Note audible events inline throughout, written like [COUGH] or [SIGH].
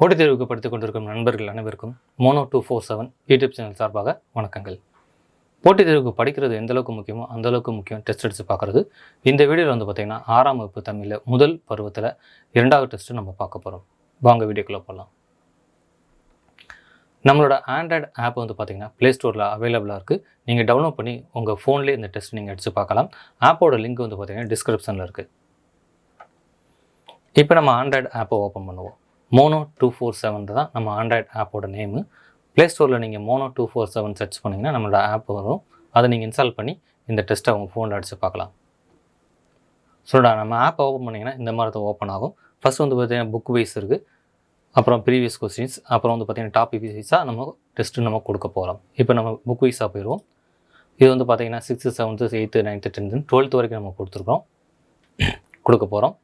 போட்டித் தேர்வுக்கு படித்துக் கொண்டிருக்கும் நண்பர்கள் அனைவருக்கும் mono two four seven YouTube channel சார்பாக வணக்கங்கள். போட்டித் தேர்வுக்கு படிக்கிறது எந்த அளவுக்கு முக்கியமோ அந்த அளவுக்கு முக்கியம் டெஸ்ட் எடுத்து பார்க்குறது. இந்த வீடியோவில் வந்து பார்த்திங்கன்னா ஆறாம் வகுப்பு தமிழில் முதல் பருவத்தில் இரண்டாவது டெஸ்ட்டு நம்ம பார்க்க போகிறோம் வாங்க வீடியோக்குள்ளே போகலாம் நம்மளோட ஆண்ட்ராய்டு ஆப் வந்து பார்த்திங்கன்னா ப்ளே ஸ்டோரில் அவைலபிளாக இருக்குது நீங்கள் டவுன்லோட் பண்ணி உங்கள் ஃபோன்லேயே இந்த டெஸ்ட் நீங்கள் எடுத்து பார்க்கலாம். ஆப்போட லிங்க் வந்து பார்த்திங்கன்னா டிஸ்கிரிப்ஷனில் இருக்குது இப்போ நம்ம ஆண்ட்ராய்டு ஆப்பை ஓப்பன் பண்ணுவோம். மோனோ டூ ஃபோர் செவன் தான் நம்ம ஆண்ட்ராய்டு ஆப்போட நேமு ப்ளே ஸ்டோரில் நீங்கள் mono two four seven search பண்ணிங்கன்னா நம்மளோட ஆப் வரும். அதை நீங்கள் இன்ஸ்டால் பண்ணி இந்த டெஸ்ட்டை உங்கள் ஃபோனில் அடித்து பார்க்கலாம். சொல்டா நம்ம ஆப் ஓப்பன் பண்ணிங்கன்னா இந்த மாதிரி தான் ஓப்பன் ஆகும். ஃபஸ்ட் வந்து பார்த்திங்கன்னா புக் வைஸ் இருக்குது அப்புறம் ப்ரீவியஸ் கொஸ்டின்ஸ் அப்புறம் வந்து பார்த்தீங்கன்னா டாபிக் வைஸாக நம்ம டெஸ்ட்டு நம்ம கொடுக்க போகிறோம் இப்போ நம்ம புக் வைஸாக போயிடுவோம். இது வந்து பார்த்தீங்கன்னா sixth seventh eighth ninth tenth twelfth வரைக்கும் நம்ம கொடுத்துருக்கோம் கொடுக்க போகிறோம்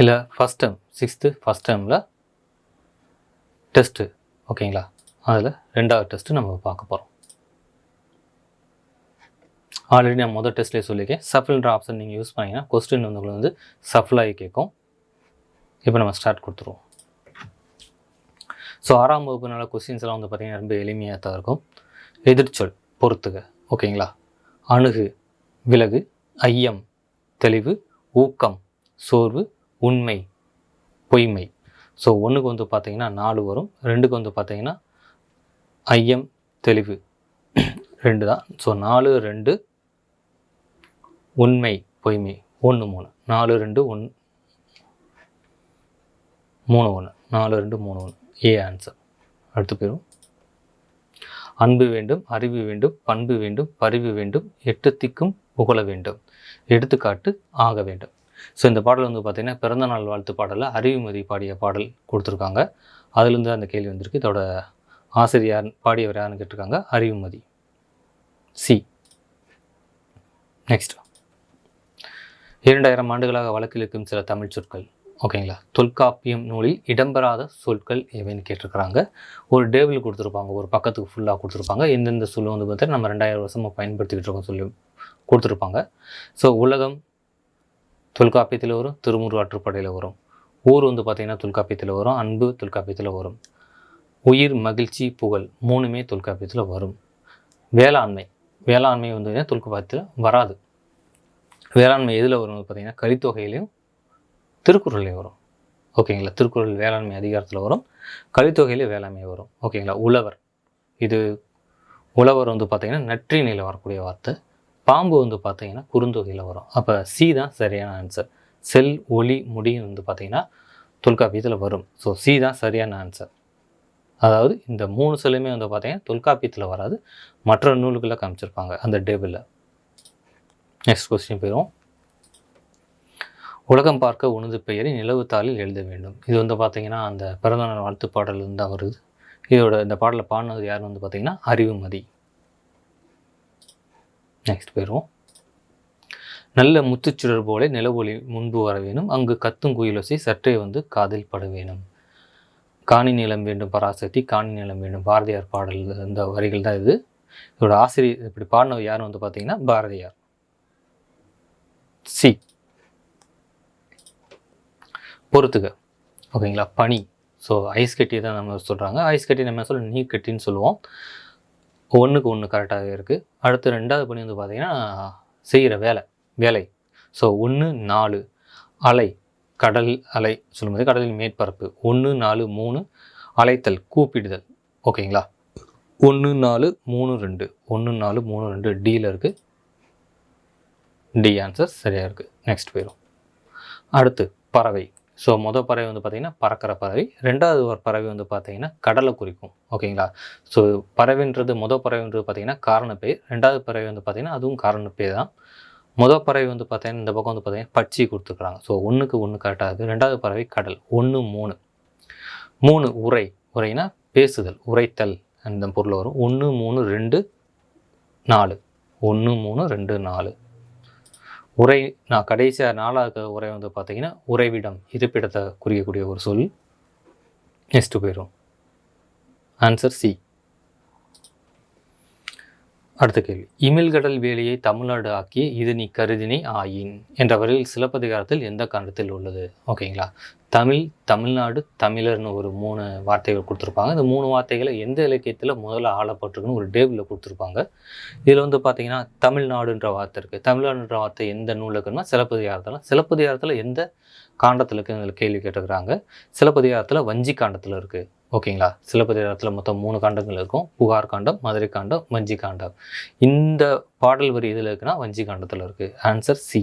இல்லை ஃபஸ்ட் டைம் சிக்ஸ்த்து ஃபஸ்ட் டைமில் டெஸ்ட்டு ஓகேங்களா? அதில் ரெண்டாவது டெஸ்ட்டு நம்ம பார்க்க போகிறோம் ஆல்ரெடி நான் முதல் டெஸ்ட்லேயே சொல்லியிருக்கேன். சஃபில்ன்ற ஆப்ஷன் நீங்கள் யூஸ் பண்ணிங்கன்னா கொஸ்டின் வந்து உங்களுக்கு வந்து சஃபிலாகி கேட்கும். இப்போ நம்ம ஸ்டார்ட் கொடுத்துருவோம். ஸோ ஆறாம் வகுப்புனால கொஸ்டின்ஸ் எல்லாம் வந்து பார்த்திங்கன்னா ரொம்ப எளிமையாக தான் இருக்கும் எதிர்ச்சொல் பொறுத்துக ஓகேங்களா? அணுகு விலகு ஐயம் தெளிவு ஊக்கம் சோர்வு உண்மை பொய்மை. ஸோ ஒன்றுக்கு வந்து பார்த்திங்கன்னா நாலு வரும். ரெண்டுக்கு வந்து பார்த்திங்கன்னா ஐயம் தெளிவு. [CLEARS THROAT] ரெண்டு தான். ஸோ நாலு ரெண்டு உண்மை பொய்மை. ஒன்று மூணு. நாலு ரெண்டு ஒன் மூணு ஒன்று நாலு ரெண்டு மூணு ஒன்று ஏ ஆன்சர் அடுத்து போயிடும் அன்பு வேண்டும் அறிவு வேண்டும் பண்பு வேண்டும் பரிவு வேண்டும் எட்டுத்திக்கும் புகழ வேண்டும். எடுத்துக்காட்டு ஆக வேண்டும். ஸோ இந்த பாடல் வந்து பார்த்திங்கன்னா பிறந்தநாள் வாழ்த்து பாடலில் அறிவுமதி பாடிய பாடல் கொடுத்துருக்காங்க. அதுலேருந்து அந்த கேள்வி வந்திருக்கு. இதோட ஆசிரியர் பாடியவர் யாருன்னு கேட்டிருக்காங்க. அறிவுமதி சி நெக்ஸ்ட் இரண்டாயிரம் ஆண்டுகளாக வழக்கில் இருக்கும் சில தமிழ் சொற்கள். ஓகேங்களா தொல்காப்பியம் நூலில் இடம்பெறாத சொற்கள் எவைன்னு கேட்டிருக்கிறாங்க. ஒரு டேபிள் கொடுத்துருப்பாங்க. ஒரு பக்கத்துக்கு ஃபுல்லாக கொடுத்துருப்பாங்க. எந்தெந்த சொல் வந்து பார்த்தா நம்ம ரெண்டாயிரம் வருஷமாக பயன்படுத்திக்கிட்டு இருக்கோம் சொல்லி கொடுத்துருப்பாங்க. ஸோ உலகம் தொல்காப்பியத்தில் வரும் திருமுருவாற்றுப்படையில் வரும். ஊர் வந்து பார்த்திங்கன்னா தொல்காப்பியத்தில் வரும் அன்பு தொல்காப்பியத்தில் வரும். உயிர் மகிழ்ச்சி புகழ் மூணுமே தொல்காப்பியத்தில் வரும். வேளாண்மை வேளாண்மை வந்து பார்த்தீங்கன்னா தொல்காப்பியத்தில் வராது. வேளாண்மை எதில் வரும் பார்த்திங்கன்னா கலித்தொகையிலையும் திருக்குறள்லையும் வரும். ஓகேங்களா? திருக்குறள் வேளாண்மை அதிகாரத்தில் வரும் கலித்தொகையிலே வேளாண்மை வரும். ஓகேங்களா? உழவர். இது உழவர் வந்து பார்த்திங்கன்னா நற்றிணையில் வரக்கூடிய வார்த்தை. பாம்பு வந்து பார்த்தீங்கன்னா குறுந்தொகையில் வரும். அப்போ சி தான் சரியான ஆன்சர் செல் ஒளி முடியும் வந்து பார்த்தீங்கன்னா தொல்காப்பியத்தில் வரும். ஸோ சி தான் சரியான ஆன்சர் அதாவது இந்த மூணு செல்லுமே வந்து பார்த்தீங்கன்னா தொல்காப்பியத்தில் வராது. மற்ற நூல்களில் காமிச்சிருப்பாங்க அந்த டேபிளில். நெக்ஸ்ட் கொஸ்டின் போயிடும் உலகம் பார்க்க உணது பெயரை நிலவு தாளில் எழுத வேண்டும். இது வந்து பார்த்தீங்கன்னா அந்த பிறந்தநாள் வாழ்த்து பாடல் தான் வருது. இதோட இந்த பாடலை பாடினது யாருன்னு வந்து பார்த்தீங்கன்னா அறிவுமதி. நெக்ஸ்ட் போயிடுவோம் நல்ல முத்துச்சுடர் போல நிலவொளி முன்பு வர வேணும். அங்கு கத்தும் குயிலோசை சற்றே வந்து காதில் பட வேணும். காணி நிலம் வேண்டும் பராசக்தி காணி நிலம் வேண்டும். பாரதியார் பாடல் இந்த வரிகள் தான் இது. இதோட ஆசிரியர் இப்படி பாடினவர் யாருன்னு வந்து பார்த்தீங்கன்னா பாரதியார். சி. பொறுத்துக. ஓகேங்களா? பனி. ஸோ ஐஸ் கட்டி தான் நம்ம சொல்கிறாங்க ஐஸ் கட்டி நம்ம சொல்ல நீர் கட்டின்னு சொல்லுவோம். ஒன்றுக்கு ஒன்று கரெக்டாகவே இருக்குது அடுத்து ரெண்டாவது பணி வந்து பார்த்திங்கன்னா செய்கிற வேலை வேலை. ஸோ ஒன்று நாலு அலை கடல் அலை சொல்லும்போது கடலின் மேற்பரப்பு. ஒன்று நாலு மூணு அலைத்தல் கூப்பிடுதல். ஓகேங்களா? ஒன்று நாலு மூணு ரெண்டு. ஒன்று நாலு மூணு ரெண்டு டியில் இருக்குது டி ஆன்சர் சரியாக இருக்குது நெக்ஸ்ட் போயிடும் அடுத்து பறவை. ஸோ மொதல் பறவை வந்து பார்த்திங்கன்னா பறக்கிற பறவை. ரெண்டாவது ஒரு பறவை வந்து பார்த்திங்கன்னா கடலை குறிக்கும். ஓகேங்களா ஸோ பறவைன்றது மொதல் பறவைன்றது பார்த்திங்கன்னா காரணப்பேர். ரெண்டாவது பறவை வந்து பார்த்திங்கன்னா அதுவும் காரணப்பேர் தான். மொதல் பறவை வந்து பார்த்தீங்கன்னா இந்த பக்கம் வந்து பார்த்திங்கன்னா பட்சி கொடுத்துருக்குறாங்க. ஸோ ஒன்றுக்கு ஒன்று கரெக்டாக இருக்குது ரெண்டாவது பறவை கடல். ஒன்று மூணு. மூணு உரை. உரைனா பேசுதல் உரைத்தல் அந்த பொருள் வரும். ஒன்று மூணு ரெண்டு நாலு. ஒன்று மூணு ரெண்டு நாலு. உரை நான் கடைசியாக நாலாவது உரை வந்து பார்த்தீங்கன்னா உறைவிடம் இருப்பிடத்தை குறிக்கக்கூடிய ஒரு சொல். நெக்ஸ்ட்டு போயிடும் ஆன்சர் சி அடுத்த கேள்வி. இமில்கடல் வேலியை தமிழ்நாடு ஆக்கி இது நீ கருதினை ஆயின் என்ற வரையில் சிலப்பதிகாரத்தில் எந்த காண்டத்தில் உள்ளது? ஓகேங்களா தமிழ் தமிழ்நாடு தமிழர்னு ஒரு மூணு வார்த்தைகள் கொடுத்துருப்பாங்க. இந்த மூணு வார்த்தைகளை எந்த இலக்கியத்தில் முதல்ல ஆளப்பட்டிருக்குன்னு ஒரு டேபிளில் கொடுத்துருப்பாங்க. இதில் வந்து பார்த்தீங்கன்னா தமிழ்நாடுன்ற வார்த்தை இருக்குது தமிழ்நாடுன்ற வார்த்தை எந்த நூலில் இருக்குன்னா சிலப்பதிகாரத்தில் சிலப்பதிகாரத்தில் எந்த காண்டத்தில் இருக்குன்னு கேள்வி கேட்டுக்கிறாங்க சிலப்பதிகாரத்தில் வஞ்சி காண்டத்தில் இருக்குது ஓகேங்களா? சிலப்பதிகாரத்தில் மொத்தம் மூணு காண்டங்கள் இருக்கும். புகார் காண்டம் மதுரை காண்டம் வஞ்சி காண்டம். இந்த பாடல் வரி இதில் இருக்குன்னா வஞ்சி காண்டத்தில் இருக்குது ஆன்சர் சி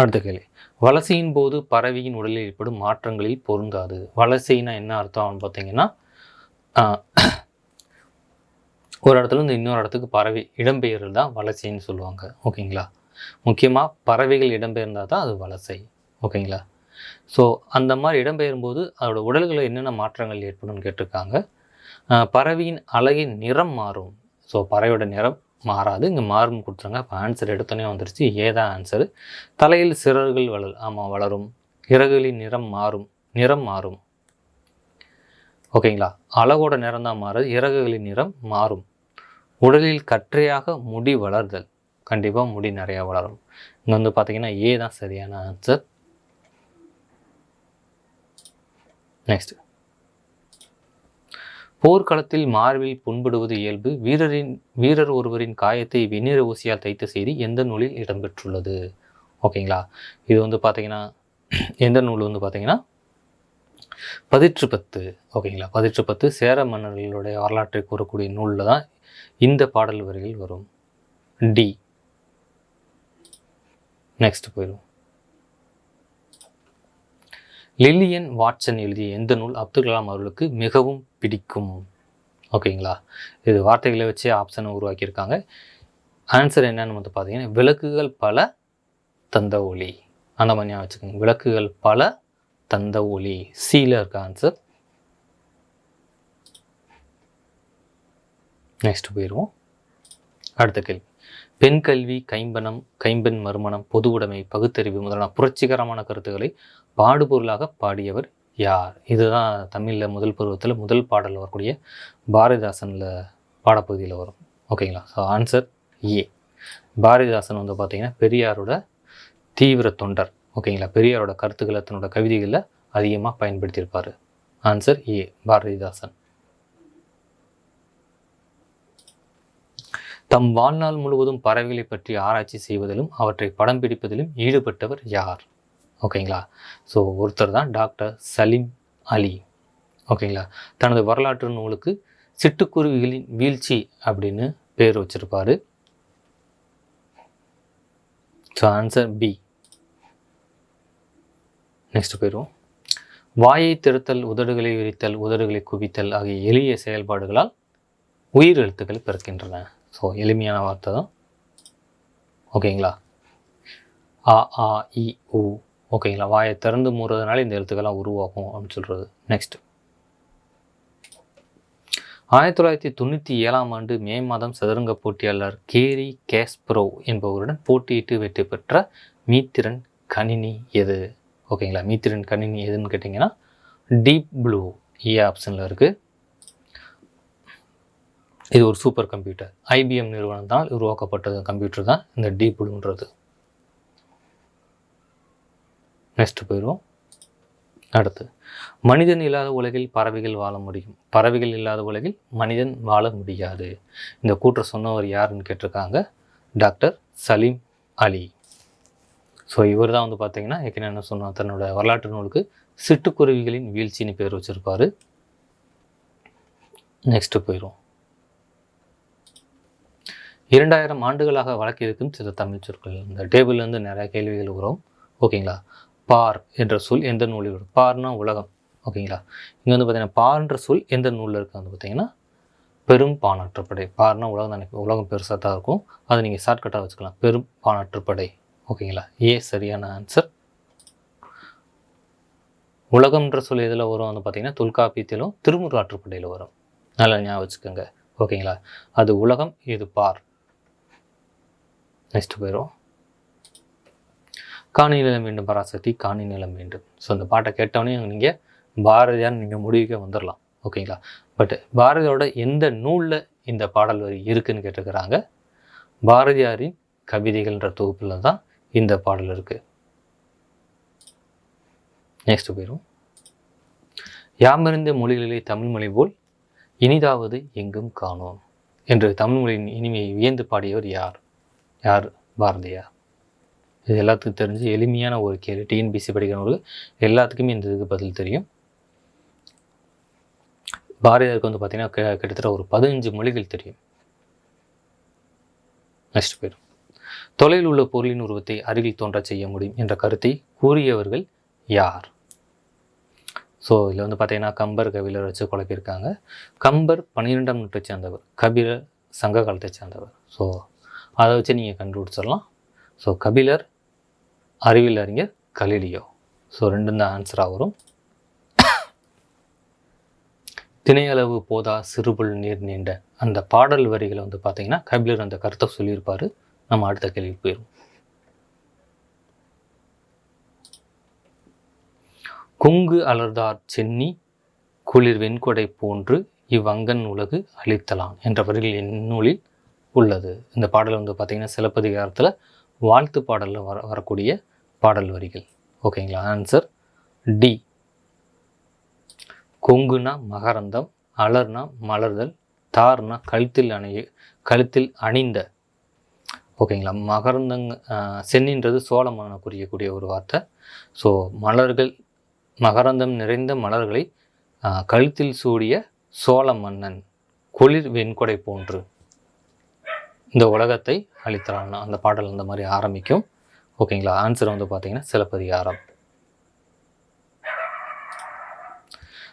அடுத்த கேள்வி. வலசையின் போது பறவையின் உடலில் ஏற்படும் மாற்றங்களில் பொருந்தாது. வலசைனா என்ன அர்த்தம்னு பார்த்தீங்கன்னா ஒரு இடத்துல இருந்து இன்னொரு இடத்துக்கு பறவை இடம்பெயர்தல் தான் வலசைன்னு சொல்லுவாங்க. ஓகேங்களா? முக்கியமாக பறவைகள் இடம்பெயர்ந்தால் தான் அது வலசை. ஓகேங்களா? ஸோ அந்த மாதிரி இடம்பெயரும்போது அதோட உடல்களில் என்னென்ன மாற்றங்கள் ஏற்படும்னு கேட்டிருக்காங்க. பறவையின் அழகின் நிறம் மாறும். ஸோ பறவையோட நிறம் மாறாது. இங்கே மாறும் கொடுத்துருங்க. அப்போ ஆன்சர் எடுத்தோன்னே வந்துருச்சு. ஏதான் ஆன்சர் தலையில் சிறகுகள் வளர் ஆமாம் வளரும். இறகுகளின் நிறம் மாறும். நிறம் மாறும். ஓகேங்களா அழகோட நிறம் தான் மாறுது. இறகுகளின் நிறம் மாறும். உடலில் கற்றையாக முடி வளர்தல். கண்டிப்பாக முடி நிறையா வளரும். இங்கே வந்து பார்த்தீங்கன்னா ஏ தான் சரியான ஆன்சர் நெக்ஸ்ட் போர்க்களத்தில் மார்பில் புண்படுவது இயல்பு. வீரரின் வீரர் ஒருவரின் காயத்தை வெண்ணிற ஊசியால் தைத்த செய்தி எந்த நூலில் இடம்பெற்றுள்ளது? ஓகேங்களா இது வந்து பார்த்தீங்கன்னா எந்த நூல் வந்து பார்த்தீங்கன்னா பதிற்று பத்து ஓகேங்களா பதிற்று பத்து சேர மன்னர்களுடைய வரலாற்றை கூறக்கூடிய நூலில் தான் இந்த பாடல் வரிகள் வரும். டி நெக்ஸ்ட் போயிடும் லில்லியன் வாட்சன் எழுதிய எந்த நூல் அப்துல் கலாம் அவர்களுக்கு மிகவும் பிடிக்கும்? ஓகேங்களா? இது வார்த்தைகளை வச்சு ஆப்ஷனை உருவாக்கியிருக்காங்க. ஆன்சர் என்னன்னு வந்து பார்த்தீங்கன்னா விளக்குகள் பல தந்த ஒளி. அந்த மாதிரி ஞாபகம் வச்சுக்கோங்க. விளக்குகள் பல தந்த ஒளி. சியில் இருக்க ஆன்சர் நெக்ஸ்ட் போயிடுவோம். அடுத்த கேள்வி. பெண் கல்வி கைம்பனம் கைம்பெண் மறுமணம் பொது உடைமை பகுத்தறிவு முதலான புரட்சிகரமான கருத்துக்களை பாடுபொருளாக பாடியவர் யார்? இதுதான் தமிழில் முதல் பருவத்தில் முதல் பாடலில் வரக்கூடிய பாரதிதாசனில் பாடப்பகுதியில் வரும். ஓகேங்களா ஸோ ஆன்சர் ஏ பாரதிதாசன் வந்து பார்த்தீங்கன்னா பெரியாரோட தீவிர தொண்டர். ஓகேங்களா பெரியாரோட கருத்துக்களை தன்னோட கவிதைகளில் அதிகமாக பயன்படுத்தியிருப்பார். Answer A Bharathidasan. தம் வாழ்நாள் முழுவதும் பறவைகளை பற்றி ஆராய்ச்சி செய்வதிலும் அவற்றை படம் பிடிப்பதிலும் ஈடுபட்டவர் யார்? ஓகேங்களா? ஸோ ஒருத்தர் தான் டாக்டர் சலீம் அலி. ஓகேங்களா? தனது வரலாற்று நூலுக்கு சிட்டுக்குருவிகளின் வீழ்ச்சி அப்படின்னு பேர் வச்சிருப்பார். ஸோ ஆன்சர் பி நெக்ஸ்ட் போயிடுவோம் வாயை திறத்தல் உதடுகளை விரித்தல் உதடுகளை குவித்தல் ஆகிய எளிய செயல்பாடுகளால் உயிர் எழுத்துக்கள் பிறக்கின்றன. ஸோ எளிமையான வார்த்தை தான். ஓகேங்களா ஆ ஆ இ உ. ஓகேங்களா வாயை திறந்து மூடுறதுனால இந்த எழுத்துக்கெல்லாம் உருவாகும் அப்படின்னு சொல்கிறது நெக்ஸ்ட் ஆயிரத்தி தொள்ளாயிரத்தி தொண்ணூற்றி ஏழாம் ஆண்டு மே மாதம் சதுரங்க போட்டியாளர் கேரி கேஸ்ப்ரோ என்பவருடன் போட்டியிட்டு வெற்றி பெற்ற மீத்திரன் கணினி எது? ஓகேங்களா மீத்திரன் கணினி எதுன்னு கேட்டிங்கன்னா டீப் ப்ளூ ஏ e ஆப்ஷனில் இருக்குது இது ஒரு சூப்பர் கம்ப்யூட்டர் ஐபிஎம் நிறுவனத்தால் உருவாக்கப்பட்ட கம்ப்யூட்டர் தான் இந்த டீப் ப்ளூன்றது நெக்ஸ்ட் போயிடுவோம். அடுத்து. மனிதன் இல்லாத உலகில் பறவைகள் வாழ முடியும். பறவைகள் இல்லாத உலகில் மனிதன் வாழ முடியாது. இந்த கூற்றை சொன்னவர் யாருன்னு கேட்டிருக்காங்க? டாக்டர் சலீம் அலி. ஸோ இவர் தான் வந்து பார்த்தீங்கன்னா ஏற்கனவே என்ன சொன்னார்? தன்னோட வரலாற்று நூலுக்கு சிட்டுக்குருவிகளின் வீழ்ச்சின்னு பேர் வச்சுருப்பார். நெக்ஸ்ட்டு போயிடும் இரண்டாயிரம் ஆண்டுகளாக வழக்கிருக்கும் சில தமிழ் சொற்கள். இந்த டேபிள்லேருந்து நிறைய கேள்விகள் வரும். ஓகேங்களா? பார் என்ற சொல் எந்த நூலில் வரும்? பார்னா உலகம். ஓகேங்களா? இங்கே வந்து பார்த்தீங்கன்னா பார்ன்ற சொல் எந்த நூலில் இருக்குது வந்து பார்த்தீங்கன்னா பெரும் பானாற்றுப்படை பார்னா உலகம் தானே? உலகம் பெருசாக தான் இருக்கும். அதை நீங்கள் ஷார்ட்கட்டாக வச்சுக்கலாம். பெரும் பானாற்றுப்படை ஓகேங்களா? ஏ சரியான ஆன்சர் உலகம்ன்ற சொல் எதில் வரும்? வந்து பார்த்தீங்கன்னா தொல்காப்பியத்திலும் திருமுறாற்றுப்படையில் வரும். நல்லா ஞாபகம் வச்சுக்கோங்க. ஓகேங்களா? அது உலகம் இது பார். நெக்ஸ்ட் போயிடும் காணி நிலம் வேண்டும் பராசக்தி காணி நிலம் வேண்டும். ஸோ அந்த பாட்டை கேட்டவொடனே நீங்கள் பாரதியார் நீங்கள் முடிவுக்கே வந்துடலாம் ஓகேங்களா பட் பாரதியோட எந்த நூலில் இந்த பாடல் வரி இருக்குன்னு கேட்டிருக்கிறாங்க? பாரதியாரின் கவிதைகள்ன்ற தொகுப்பில் தான் இந்த பாடல் இருக்குது நெக்ஸ்ட் போயிடும் யாமறிந்த மொழிகளிலே தமிழ் மொழி போல் இனிதாவது எங்கும் காணோம். என்று தமிழ் மொழியின் இனிமையை வியந்து பாடியவர் யார்? யார் பாரதியார் இது எல்லாத்துக்கும் தெரிஞ்சு எளிமையான ஒரு கேள்வி. டிஎன்பிசி படிக்கிறவங்களுக்கு எல்லாத்துக்குமே இந்த இதுக்கு பதில் தெரியும். பாரதியாருக்கு வந்து பார்த்திங்கன்னா க கிட்டத்தட்ட ஒரு பதினஞ்சு மொழிகள் தெரியும். நெக்ஸ்ட் போயிடும். தொலைவில் உள்ள பொருளின் உருவத்தை அருகில் தோன்றச் செய்ய முடியும் என்ற கருத்தை கூறியவர்கள் யார்? ஸோ இதில் வந்து பார்த்தீங்கன்னா கம்பர் கபிலர் வச்சு குழப்பியிருக்காங்க. கம்பர் பன்னிரெண்டாம் நூற்றை சேர்ந்தவர். கபிலர் சங்க காலத்தை சேர்ந்தவர். ஸோ அதை வச்சு நீங்கள் கண்டுபிடிச்சிடலாம். ஸோ கபிலர் அறிவியல் அறிஞர் கலிலியோ. ஸோ ரெண்டும் தான் ஆன்சராக வரும். திணையளவு போதா சிறுபுல் நீர் நீண்ட. அந்த பாடல் வரிகளை வந்து பார்த்தீங்கன்னா கபிலர் அந்த கருத்தை சொல்லியிருப்பார். நம்ம அடுத்த கேள்விக்கு போயிடும் கொங்கு அலர்தார் சென்னி குளிர் வெண்கொடை போன்று இவ்வங்கன் உலகு அளித்தலாம் என்ற வரிகள் இந்நூலில் உள்ளது. இந்த பாடல் வந்து பார்த்திங்கன்னா சிலப்பதிகாரத்தில் வாழ்த்து பாடலில் வர வரக்கூடிய பாடல் வரிகள். ஓகேங்களா? ஆன்சர் டி கொங்குனா மகரந்தம் அலர்னா மலர்தல் தார்னா கழுத்தில் அணிய கழுத்தில் அணிந்த. ஓகேங்களா? மகரந்தங் சென்னின்றது சோழ மன்னனை குறிக்கக்கூடிய ஒரு வார்த்தை. ஸோ மலர்கள் மகரந்தம் நிறைந்த மலர்களை கழுத்தில் சூடிய சோழ மன்னன் குளிர் வெண்கொடை போன்று. இந்த உலகத்தை அளித்தலான் அந்த பாடல் அந்த மாதிரி ஆரம்பிக்கும். ஓகேங்களா ஆன்சர் வந்து பார்த்தீங்கன்னா சிலப்பதிகாரம்.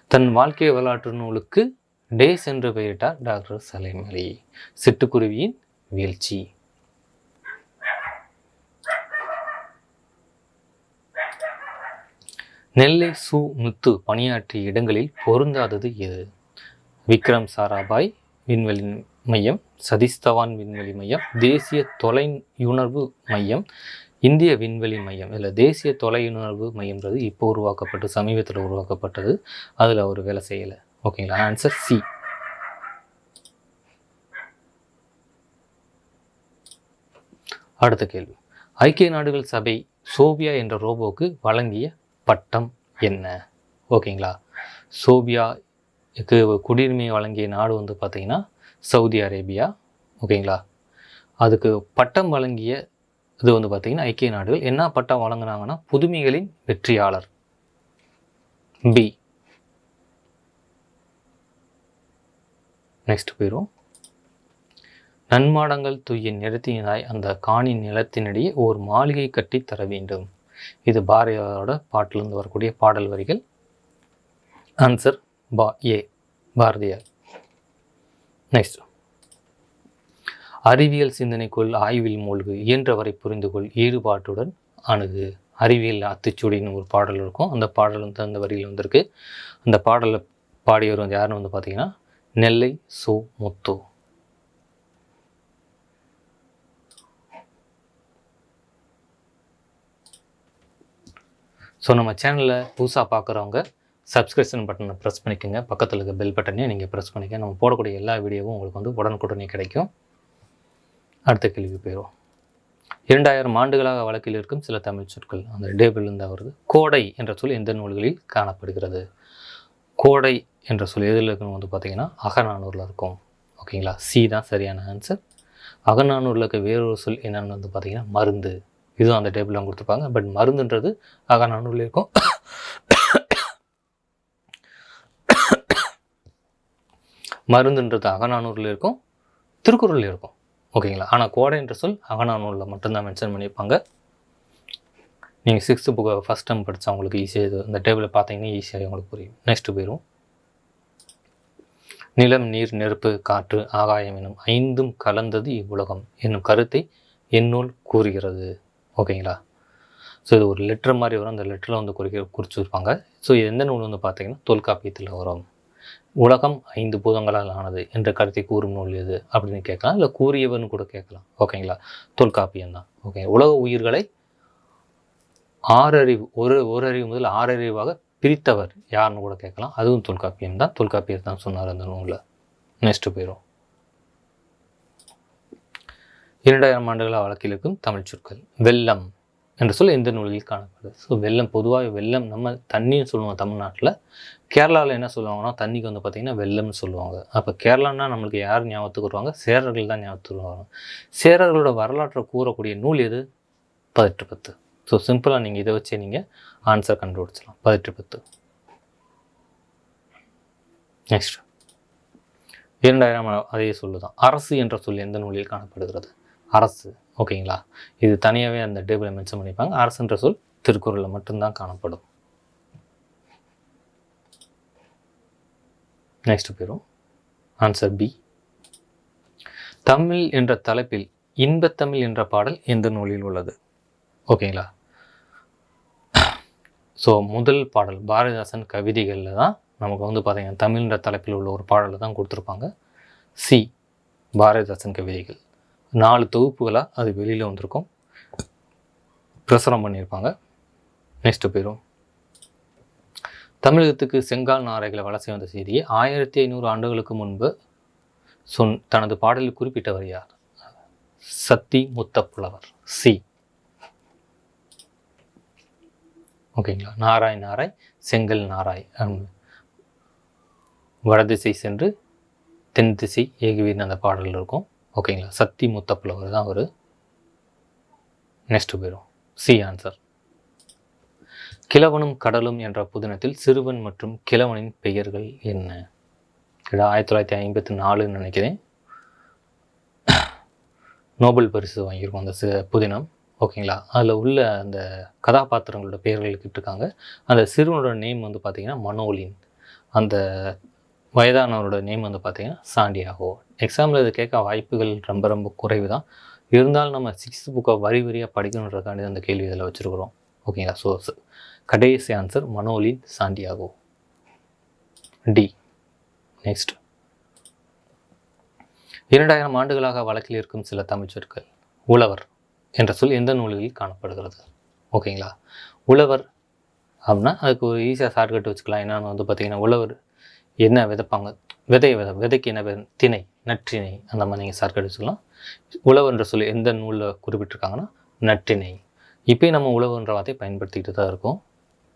தன் வாழ்க்கை வரலாற்று நூலுக்கு டேஸ் என்று பெயரிட்டார் டாக்டர் சலைமலி அலி. சிட்டுக்குருவியின் வீழ்ச்சி. நெல்லை சு முத்து பணியாற்றிய இடங்களில் பொருந்தாதது எது? விக்ரம் சாராபாய் விண்வெளி மையம் சதிஸ்தவான் விண்வெளி மையம் தேசிய தொலையுணர்வு மையம் இந்திய விண்வெளி மையம். இல்லை தேசிய தொலையுணர்வு மையம்ன்றது இப்போ உருவாக்கப்பட்டு சமீபத்தில் உருவாக்கப்பட்டது. அதில் அவர் வேலை செய்யலை. ஓகேங்களா ஆன்சர் சி அடுத்த கேள்வி. ஐக்கிய நாடுகள் சபை சோபியா என்ற ரோபோக்கு வழங்கிய பட்டம் என்ன? ஓகேங்களா சோபியாக்கு குடியுரிமை வழங்கிய நாடு வந்து பார்த்திங்கன்னா சவுதி அரேபியா ஓகேங்களா? அதுக்கு பட்டம் வழங்கிய இது வந்து பார்த்திங்கன்னா ஐக்கிய நாடுகள். என்ன பட்டம் வழங்குனாங்கன்னா புதுமைகளின் வெற்றியாளர். பி. நெக்ஸ்ட் போயிடும் நன்மாடங்கள் தூய நிறத்தினாய் அந்த காணி நிலத்தினிடையே ஓர் மாளிகை கட்டி தர வேண்டும். இது பாரதியாரோட பாட்டிலிருந்து வரக்கூடிய பாடல் வரிகள். ஆன்சர் பா ஏ பாரதியார். நெக்ஸ்ட் அறிவியல் சிந்தனைக்குள் ஆய்வில் மூழ்கு இயன்றவரை புரிந்து கொள் ஈடுபாட்டுடன் அணுகு. அறிவியல் அத்துச்சூடின்னு ஒரு பாடல் இருக்கும். அந்த பாடல் வந்து அந்த வரியில் வந்திருக்கு. அந்த பாடலை பாடியவர் வந்து யாருன்னு வந்து பார்த்தீங்கன்னா நெல்லை சு முத்து. ஸோ நம்ம சேனலில் புதுசாக பார்க்குறவங்க சப்ஸ்கிரிப்ஷன் பட்டனை ப்ரெஸ் பண்ணிக்கோங்க. பக்கத்தில் இருக்க பெல் பட்டனையும் நீங்கள் ப்ரெஸ் பண்ணிக்க நம்ம போடக்கூடிய எல்லா வீடியோவும் உங்களுக்கு வந்து உடனுக்குடனே கிடைக்கும். அடுத்த கேள்வி போயிடும் இரண்டாயிரம் ஆண்டுகளாக வழக்கில் இருக்கும் சில தமிழ் சொற்கள் அந்த டேபிள் இருந்தால் வருது. கோடை என்ற சொல் எந்த நூல்களில் காணப்படுகிறது? கோடை என்ற சொல் எதில் இருக்குன்னு வந்து பார்த்தீங்கன்னா அகநானூரில் இருக்கும். ஓகேங்களா சி தான் சரியான ஆன்சர் அகநானூரில் இருக்க வேறொரு சொல் என்னென்னு வந்து பார்த்தீங்கன்னா மருந்து. இதுவும் அந்த டேபிளில் கொடுத்துருப்பாங்க. பட் மருந்துன்றது அகநானூரில் இருக்கும். மருந்துன்றது அகநானூரில் இருக்கும் திருக்குறளில் இருக்கும். ஓகேங்களா? ஆனால் கோடை என்ற சொல் அகநானூரில் மட்டும்தான் மென்ஷன் பண்ணியிருப்பாங்க. நீங்கள் சிக்ஸ்த்து புக்கை ஃபஸ்ட் டைம் படித்தா உங்களுக்கு ஈஸியாக இது இந்த டேபிளில் பார்த்தீங்கன்னா ஈஸியாக உங்களுக்கு புரியும். நெக்ஸ்ட்டு போயிடும் நிலம் நீர் நெருப்பு காற்று ஆகாயம் எனும் ஐந்தும் கலந்தது இவ்வுலகம் என்னும் கருத்தை என்னுள் கூறுகிறது. ஓகேங்களா? ஸோ இது ஒரு லெட்டர் மாதிரி வரும். அந்த லெட்டரில் வந்து குறிக்க குறிச்சிருப்பாங்க. ஸோ இது எந்த நூல் வந்து பார்த்தீங்கன்னா தொல்காப்பியத்தில் வரும். உலகம் ஐந்து பூதங்களால் ஆனது என்ற கருத்தை கூறும் நூல் எது அப்படின்னு கேட்கலாம். இல்லை கூறியவர்னு கூட கேட்கலாம். ஓகேங்களா? தொல்காப்பியம் தான் ஓகே உலக உயிர்களை ஆறறிவு ஒரு ஒரு அறிவு முதல் ஆறறிவாக பிரித்தவர் யாருன்னு கூட கேட்கலாம். அதுவும் தொல்காப்பியம் தான் தொல்காப்பியர் தான் சொன்னார் அந்த நூலில். நெக்ஸ்ட்டு போயிடும் இரண்டாயிரம் ஆண்டுகளாக வழக்கில் இருக்கும் தமிழ் சொற்கள். வெள்ளம். என்ற சொல் எந்த நூலில் காணப்படுது. ஸோ வெள்ளம் பொதுவாக வெள்ளம் நம்ம தண்ணின்னு சொல்லுவோம் தமிழ்நாட்டில். கேரளாவில் என்ன சொல்லுவாங்கன்னா தண்ணிக்கு வந்து பார்த்திங்கன்னா வெள்ளம்னு சொல்லுவாங்க. அப்போ கேரளான்னா நம்மளுக்கு யார் ஞாபகத்துக்கு வருவாங்க? சேரர்கள் தான் ஞாபகத்துக்கு வருவாங்க. சேரர்களோட வரலாற்றை கூறக்கூடிய நூல் எது? பதிட்டு பத்து ஸோ சிம்பிளாக நீங்கள் இதை வச்சே நீங்கள் ஆன்சர் கண்டுபிடிச்சலாம் பதிட்டு பத்து நெக்ஸ்ட் இரண்டாயிரம் அதே சொல்லுதான். அரசு என்ற சொல் எந்த நூலில் காணப்படுகிறது? அரசு ஓகேங்களா? இது தனியாகவே அந்த டேபிளை மென்ஷன் பண்ணிப்பாங்க. அரசுன்ற சொல் திருக்குறளில் மட்டும்தான் காணப்படும். நெக்ஸ்ட் போயிடும் ஆன்சர் பி தமிழ் என்ற தலைப்பில் இன்பத்தமிழ் என்ற பாடல் எந்த நூலில் உள்ளது? ஓகேங்களா? ஸோ முதல் பாடல் பாரதிதாசன் கவிதைகளில் தான் நமக்கு வந்து பார்த்தீங்கன்னா தமிழ்ன்ற தலைப்பில் உள்ள ஒரு பாடலை தான் கொடுத்துருப்பாங்க. சி பாரதிதாசன் கவிதைகள். நாலு தொகுப்புகளாக அது வெளியில் வந்திருக்கும். பிரசுரம் பண்ணியிருப்பாங்க. நெக்ஸ்ட் போயிடும் தமிழகத்துக்கு செங்கால் நாரைகளை வலசை வந்த செய்தியை ஆயிரத்தி ஐநூறு ஆண்டுகளுக்கு முன்பு சொன் தனது பாடலில் குறிப்பிட்டவர் யார்? சத்தி முத்தப்புலவர் சி. ஓகேங்களா? நாராய் நாராய் செங்கல் நாராய். வடதிசை சென்று தென் திசை ஏகுவீர்னு அந்த பாடல் இருக்கும். ஓகேங்களா? சக்தி முத்தப்புலவர் தான் அவர். நெக்ஸ்ட் போயிடும் சி ஆன்சர் கிழவனும் கடலும் என்ற புதினத்தில் சிறுவன் மற்றும் கிழவனின் பெயர்கள் என்ன? இது ஆயிரத்தி தொள்ளாயிரத்தி ஐம்பத்தி நாலுன்னு நினைக்கிறேன். நோபல் பரிசு வாங்கியிருக்கோம் அந்த புதினம். ஓகேங்களா? அதில் உள்ள அந்த கதாபாத்திரங்களோட பெயர்கள் கிட்டிருக்காங்க. அந்த சிறுவனோட நேம் வந்து பார்த்திங்கன்னா மனோலின். அந்த வயதானவரோட நேம் வந்து பார்த்திங்கன்னா சாண்டியாகோ. எக்ஸாமில் இது கேட்க வாய்ப்புகள் ரொம்ப ரொம்ப குறைவு தான் இருந்தாலும் நம்ம சிக்ஸ்த் புக்கை வரி வரியாக படிக்கணுன்றதுக்காண்டி அந்த கேள்வி இதில் வச்சுருக்குறோம். ஓகேங்களா ஸோ கடைசி answer Manolin Santiago. D next இரண்டாயிரம் ஆண்டுகளாக வழக்கில் இருக்கும் சில தமிழ் சொற்கள் உழவர் என்ற சொல் எந்த நூல்களில் காணப்படுகிறது? ஓகேங்களா உழவர் அப்படின்னா அதுக்கு ஒரு ஈஸியாக ஷார்ட்கட் வச்சுக்கலாம். என்னென்னு வந்து பார்த்திங்கன்னா உழவர் என்ன விதைப்பாங்க? விதையை விதை விதைக்கு என்ன திணை நற்றிணை. அந்த மாதிரி நீங்கள் சார்க்கு வச்சுக்கலாம் உழவுன்ற சொல்லி எந்த நூலில் குறிப்பிட்டிருக்காங்கன்னா நற்றிணை. இப்போயும் நம்ம உழவுன்ற வார்த்தையை பயன்படுத்திக்கிட்டு தான் இருக்கோம்.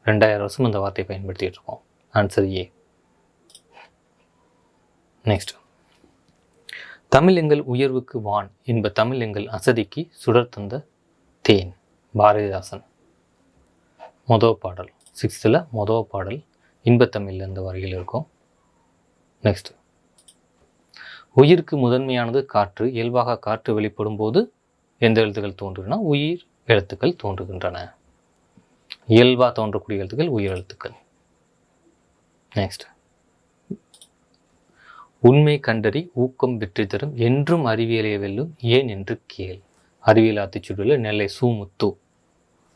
ரெண்டாயிரம் வருஷம் அந்த வார்த்தையை பயன்படுத்திகிட்டு இருக்கோம். ஆன்சர் ஏ நெக்ஸ்ட் தமிழ் எங்கள் உயர்வுக்கு வான் என்ப தமிழ் எங்கள் அசதிக்கு சுடர் தந்த தேன். பாரதிதாசன். மொதல் பாடல். சிக்ஸ்த்தில் மொதல் பாடல். இன்பத்தமிழ் இந்த வரையில் இருக்கும். நெக்ஸ்ட் உயிருக்கு முதன்மையானது காற்று. இயல்பாக காற்று வெளிப்படும் போது எந்த எழுத்துக்கள் தோன்றுகின்றன? உயிர் எழுத்துக்கள் தோன்றுகின்றன. இயல்பாக தோன்றக்கூடிய எழுத்துக்கள் உயிர் எழுத்துக்கள். நெக்ஸ்ட் உண்மை கண்டறி ஊக்கம் வெற்றி தரும் என்றும் அறிவியலை வெல்லும் ஏன் என்று கேள். அறிவியல் ஆத்திச்சூடியில் நெல்லை சூமுத்து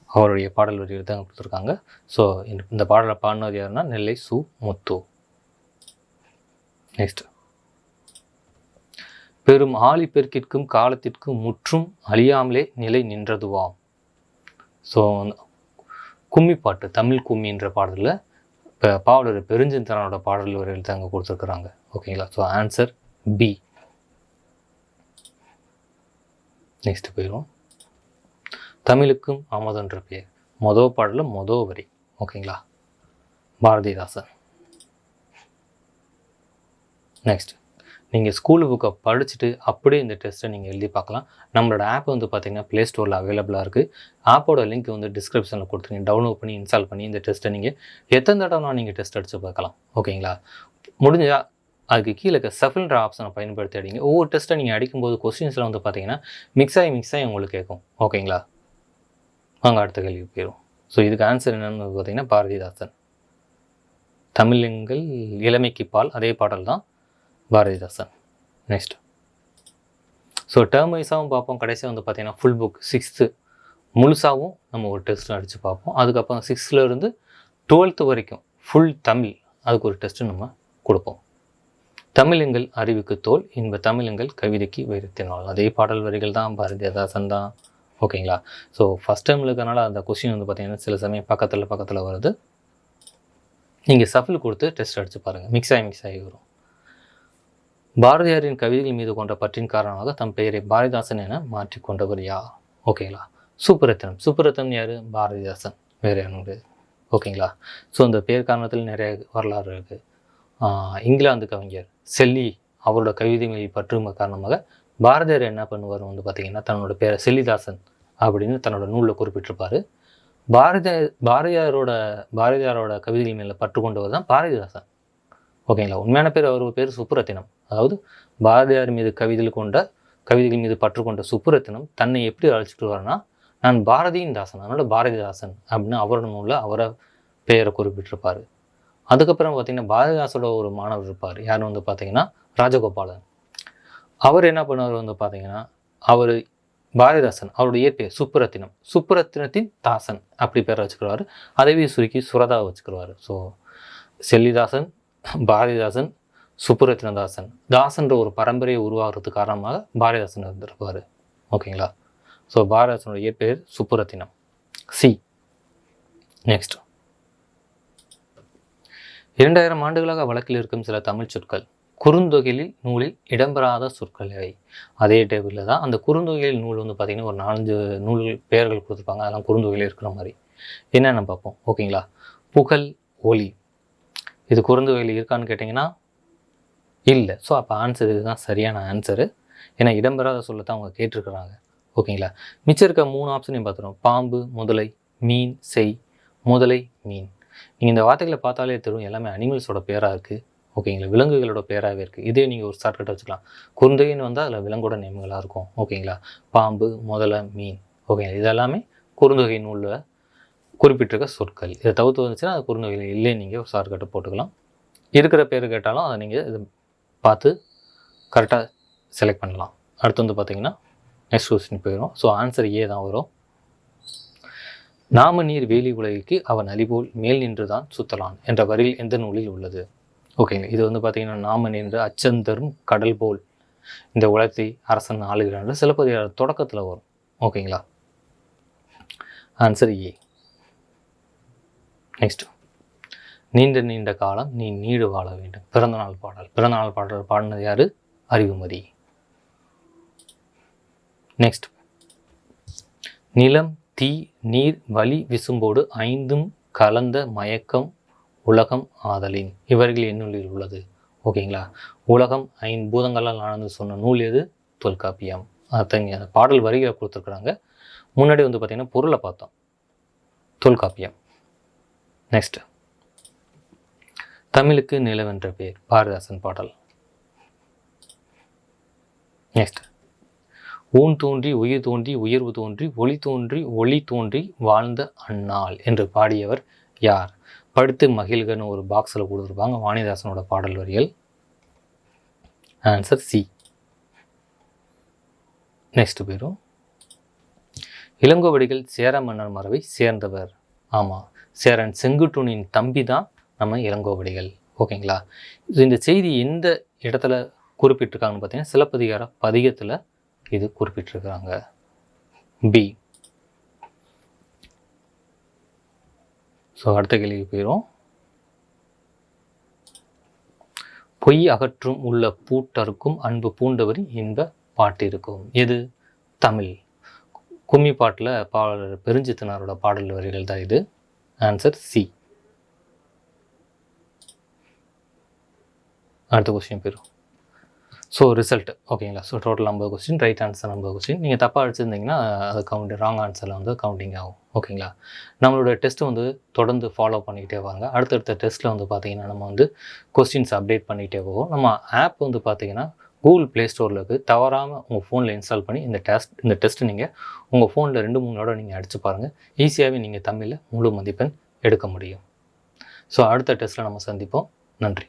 அவருடைய பாடல் வரிகள் தான் கொடுத்துருக்காங்க. ஸோ இந்த பாடலை பாடினது யாருன்னா நெல்லை சு முத்து. நெக்ஸ்ட் பெரும் ஆழிப்பெருக்கிற்கும் காலத்திற்கும் முற்றும் அழியாமலே நிலை நின்றதுவாம். ஸோ கும்மி பாட்டு தமிழ் கும்மின்ற பாடலில் இப்போ பாவலர் பெருஞ்சிந்தனோட பாடல் வரிகள் தாங்க கொடுத்துருக்குறாங்க. ஓகேங்களா ஸோ ஆன்சர் பி நெக்ஸ்ட் போயிடும் தமிழுக்கும் அமதுன்ற பெயர். மொதல் பாடலில் மொதல் வரி. ஓகேங்களா பாரதிதாசன். நெக்ஸ்ட் நீங்கள் ஸ்கூல் புக்கை படிச்சுட்டு அப்படியே இந்த டெஸ்ட்டை நீங்கள் எழுதி பார்க்கலாம். நம்மளோட ஆப் வந்து பார்த்தீங்கன்னா ப்ளே ஸ்டோரில் அவைலபிளாக இருக்குது ஆப்போட லிங்க் வந்து டிஸ்கிரிப்ஷனில் கொடுத்துருங்க. டவுன்லோட் பண்ணி இன்ஸ்டால் பண்ணி இந்த டெஸ்ட்டை நீங்கள் எத்தனை தடவை நீங்கள் டெஸ்ட் அடித்து பார்க்கலாம். ஓகேங்களா முடிஞ்சா அதுக்கு கீழே இருக்க செஃபில்ன்ற ஆப்ஷனை பயன்படுத்தி அடிங்க. ஒவ்வொரு டெஸ்ட்டை நீங்கள் அடிக்கும்போது கொஸ்டின்ஸில் வந்து பார்த்தீங்கன்னா மிக்ஸ் ஆகி மிக்ஸ் ஆகி உங்களுக்கு கேட்கும். ஓகேங்களா வாங்க அடுத்த கேள்வி போயிடும் ஸோ இதுக்கு ஆன்சர் என்னென்னு பார்த்தீங்கன்னா பாரதிதாசன். தமிழங்கள் இளமைக்கு பால் அதே பாடல் தான் பாரதிதாசன். நெக்ஸ்ட் ஸோ டேர்ம் வைஸாகவும் பார்ப்போம். கடைசியாக வந்து பார்த்தீங்கன்னா ஃபுல் புக் சிக்ஸ்த்து முழுசாகவும் நம்ம ஒரு டெஸ்ட் அடித்து பார்ப்போம். அதுக்கப்புறம் சிக்ஸ்த்துலேருந்து டுவெல்த்து வரைக்கும் ஃபுல் தமிழ் அதுக்கு ஒரு டெஸ்ட்டு நம்ம கொடுப்போம். தமிழங்கள் அறிவுக்கு தோல் இன்ப தமிழங்கள் கவிதைக்கு வைரத்தினால் அதே பாடல் வரிகள் தான் பாரதிதாசன் தான். ஓகேங்களா ஸோ ஃபஸ்ட் டைமில் இருக்கிறனால அந்த கொஸ்டின் வந்து பார்த்திங்கன்னா சில சமயம் பக்கத்தில் பக்கத்தில் வருது. நீங்கள் சஃபில் கொடுத்து டெஸ்ட் அடித்து பாருங்கள் மிக்ஸ் ஆகி மிக்ஸ் ஆகி வரும். பாரதியாரின் கவிதைகள் மீது கொண்ட பற்றின் காரணமாக தம் பெயரை பாரதிதாசன் என மாற்றிக்கொண்டவர் யா ஓகேங்களா சுப்புரத்தனம் சுப்புரத்தனம் யார்? பாரதிதாசன். வேறு யாரும் ஓகேங்களா ஸோ இந்த பேர் காரணத்தில் நிறைய வரலாறு இருக்குது இங்கிலாந்து கவிஞர் செல்லி அவரோட கவிதைகளில் பற்றுமை காரணமாக பாரதியார் என்ன பண்ணுவார் வந்து பார்த்திங்கன்னா தன்னோட பேரை செல்லிதாசன் அப்படின்னு தன்னோட நூலில் குறிப்பிட்டிருப்பார். பாரதியார் பாரதியாரோட பாரதியாரோட கவிதைகள் மேலே பற்று கொண்டவர் தான் பாரதிதாசன். ஓகேங்களா? உண்மையான பேர் அவர் பேர் சுப்புரத்தினம். அதாவது பாரதியார் மீது கவிதைகள் கொண்ட கவிதைகள் மீது பற்று கொண்ட சுப்புரத்தினம் தன்னை எப்படி அழைச்சிட்டு வரனா நான் பாரதியின் தாசன் அதனால் பாரதிதாசன் அப்படின்னு அவரோட நூலில் அவரை பெயரை குறிப்பிட்டிருப்பார். அதுக்கப்புறம் பார்த்தீங்கன்னா பாரதிதாசோட ஒரு மாணவர் இருப்பார். யார் வந்து பார்த்தீங்கன்னா ராஜகோபாலன். அவர் என்ன பண்ணுவார் வந்து பார்த்தீங்கன்னா அவர் பாரதிதாசன் அவருடைய இயற்பெயர் சுப்புரத்தினம். சுப்புரத்தினத்தின் தாசன் அப்படி பேரை வச்சுக்கிறாரு அதைவே சுருக்கி சுரதாவை வச்சுக்கிறாரு ஸோ செல்லிதாசன் பாரதிதாசன் சுப்புரத்னதாசன் தாசன்ற ஒரு பரம்பரையை உருவாகிறதுக்கு காரணமாக பாரதிதாசன் இருந்திருப்பார். ஓகேங்களா? ஸோ பாரதிதாசனோட இயற்பெயர் சுப்புரத்தினம். சி நெக்ஸ்ட் இரண்டாயிரம் ஆண்டுகளாக வழக்கில் இருக்கும் சில தமிழ் சொற்கள். குறுந்தொகையில் நூலில் இடம்பெறாத சொற்கள் இவை. அதே டேபிளில் தான் அந்த குறுந்தொகையில் நூல் வந்து பார்த்திங்கன்னா ஒரு நாலஞ்சு நூல்கள் பெயர்கள் கொடுத்துருப்பாங்க. அதெல்லாம் குறுந்தொகையில் இருக்கிற மாதிரி. என்னென்ன பார்ப்போம். ஓகேங்களா? புகழ் ஒலி இது குறுந்தொகையில் இருக்கான்னு கேட்டிங்கன்னா இல்லை. ஸோ அப்போ ஆன்சர் இதுதான் சரியான ஆன்சரு ஏன்னா இடம்பெறாத சொல்லத்தான் அவங்க கேட்டிருக்கிறாங்க. ஓகேங்களா? மிச்சம் இருக்க மூணு ஆப்ஷனையும் பார்த்துருவோம் பாம்பு முதலை மீன் செய். முதலை மீன். நீங்கள் இந்த வார்த்தைகளை பார்த்தாலே தெரியும். எல்லாமே அனிமல்ஸோட பேராக இருக்குது ஓகேங்களா? விலங்குகளோட பேராகவே இருக்குது இதே நீங்கள் ஒரு ஷார்ட்கட் வச்சுக்கலாம். குருந்தகைன்னு வந்தால் அதில் விலங்கோட நேம்களாக இருக்கும். ஓகேங்களா? பாம்பு முதலை மீன். ஓகேங்களா? இதெல்லாமே குறுந்தொகை நூலில் குறிப்பிட்டிருக்க சொற்கள். இதை தவிர்த்து வந்துச்சுன்னா அது குறுந்தொகையில் இல்லை நீங்கள் ஒரு ஷார்ட்கட்டை போட்டுக்கலாம். இருக்கிற பேர் கேட்டாலும் அதை நீங்கள் இது பார்த்து கரெக்டாக செலக்ட் பண்ணலாம். அடுத்து வந்து பார்த்தீங்கன்னா நெக்ஸ்ட் கொஸ்டின் போயிடும் ஸோ ஆன்சர் ஏ தான் வரும். நாம நீர் வேலி உலகிற்கு அவன் அலிபோல் மேல் நின்று தான் சுத்தலான் என்ற வரியில் எந்த நூலில் உள்ளது? ஓகேங்க இது வந்து பார்த்தீங்கன்னா நாம நின்று அச்சந்தரும் கடல் போல் இந்த உலகத்தை அரசன் ஆளுகிறான் சிலப்பதிகார தொடக்கத்தில் வரும். ஓகேங்களா ஆன்சர் ஏ நெக்ஸ்ட் நீண்ட நீண்ட காலம் நீ நீடு வாழ வேண்டும். பிறந்தநாள் பாடல். பிறந்தநாள் பாடல் பாடினது யார்? அறிவுமதி. நெக்ஸ்ட் நிலம் தீ நீர் வலி விசும்போடு ஐந்தும் கலந்த மயக்கம் உலகம் ஆதலின். இவர்கள் என்னுள்ளில் உள்ளது. ஓகேங்களா உலகம் ஐந்து பூதங்களால் ஆனது சொன்ன நூல் எது? தொல்காப்பியம். அத்தங்க அந்த பாடல் வரிகளை கொடுத்துருக்குறாங்க. முன்னாடி வந்து பார்த்திங்கன்னா பொருளை பார்த்தோம். தொல்காப்பியம். நெக்ஸ்ட் தமிழுக்கு நிலவென்ற பேர் பாரதாசன் பாடல். நெக்ஸ்ட் ஊன் தோன்றி உயிர் தோன்றி உயர்வு தோன்றி ஒளி தோன்றி ஒளி தோன்றி வாழ்ந்த அந்நாள் என்று பாடியவர் யார்? படுத்து மகிழ்கன்னு ஒரு பாக்ஸில் கொடுத்துருப்பாங்க வாணிதாசனோட பாடல் வரிகள். ஆன்சர் சி நெக்ஸ்ட் பேரும். இளங்கோவடிகள் சேர மன்னர் மரபை சேர்ந்தவர். ஆமாம் சேரன் செங்குட்டுனின் தம்பி தான் நம்ம இளங்கோவடிகள். ஓகேங்களா? இது இந்த செய்தி எந்த இடத்துல குறிப்பிட்டிருக்காங்கன்னு பார்த்தீங்கன்னா சிலப்பதிகார பதிகத்தில் இது குறிப்பிட்டிருக்கிறாங்க. பி. ஸோ அடுத்த கேள்விக்கு போயிடும் பொய் அகற்றும் உள்ள பூட்டருக்கும் அன்பு பூண்டவரின் இன்ப பாட்டு இருக்கும். எது? தமிழ். கும்மி பாட்டில் பாடலர் பெருஞ்சித்தனாரோட பாடல் வரிகள் தான் இது. ஆன்சர் சி அடுத்த கொஸ்டின் போயிடும் ஸோ ரிசல்ட் ஓகேங்களா ஸோ டோட்டல் ஐம்பது கொஸ்டின் ரைட் ஆன்சர் ஐம்பது கொஸ்டின் நீங்கள் தப்பாக அடிச்சிருந்தீங்கன்னா அது கவுண்ட் ராங் ஆன்சரில் வந்து கவுண்டிங் ஆகும். ஓகேங்களா நம்மளோட டெஸ்ட் வந்து தொடர்ந்து ஃபாலோ பண்ணிக்கிட்டே வாங்க. அடுத்தடுத்த டெஸ்ட்டில் வந்து பார்த்தீங்கன்னா நம்ம வந்து கொஸ்டின்ஸ் அப்டேட் பண்ணிகிட்டே போவோம். நம்ம ஆப் வந்து பார்த்தீங்கன்னா கூகுள் ப்ளே ஸ்டோரில் இருக்குது தவறாமல் உங்கள் ஃபோனில் இன்ஸ்டால் பண்ணி இந்த டெஸ்ட் இந்த டெஸ்ட்டு நீங்கள் உங்கள் ஃபோனில் ரெண்டு மூணு தடவை நீங்கள் அடித்து பாருங்கள் ஈஸியாகவே நீங்கள் தமிழில் முழு மதிப்பெண் எடுக்க முடியும். ஸோ அடுத்த டெஸ்ட்டில் நம்ம சந்திப்போம். நன்றி.